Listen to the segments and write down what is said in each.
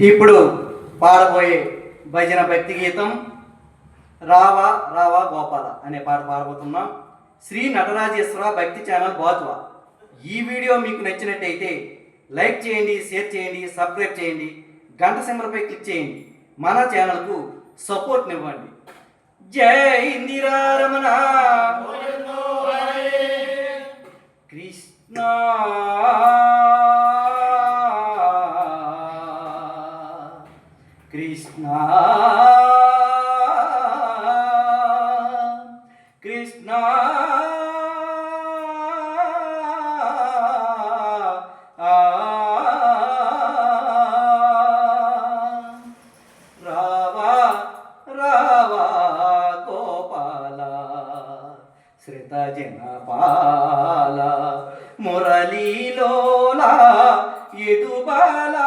ఇప్పుడు పాడబోయే భజన భక్తి గీతం రావా రావా గోపాల అనే పాట పాడబోతున్నాం. శ్రీ నటరాజేశ్వర భక్తి ఛానల్ బాతువా. ఈ వీడియో మీకు నచ్చినట్టయితే లైక్ చేయండి షేర్ చేయండి సబ్స్క్రైబ్ చేయండి గంట సింబలపై క్లిక్ చేయండి. మన ఛానల్కు సపోర్ట్నివ్వండి జై ఇందిరారమణ కృష్ణ. కృష్ణ. కృష్ణ. రావా రావా గోపాల శ్రిత జనపాల మురళీలోలా ఎదుబాలా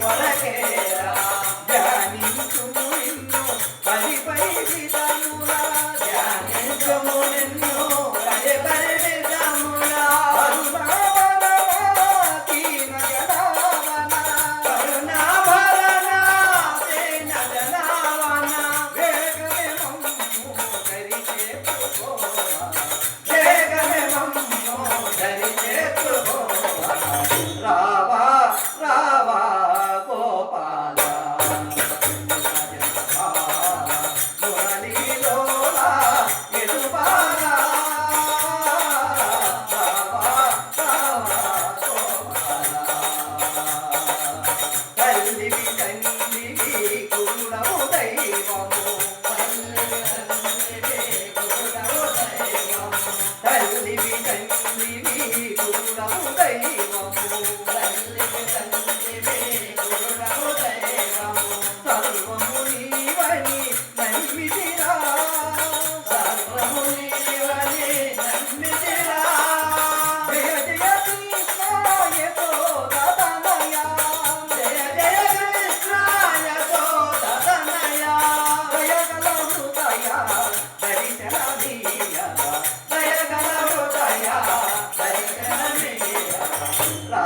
కొరకేరా. পাবো Ah.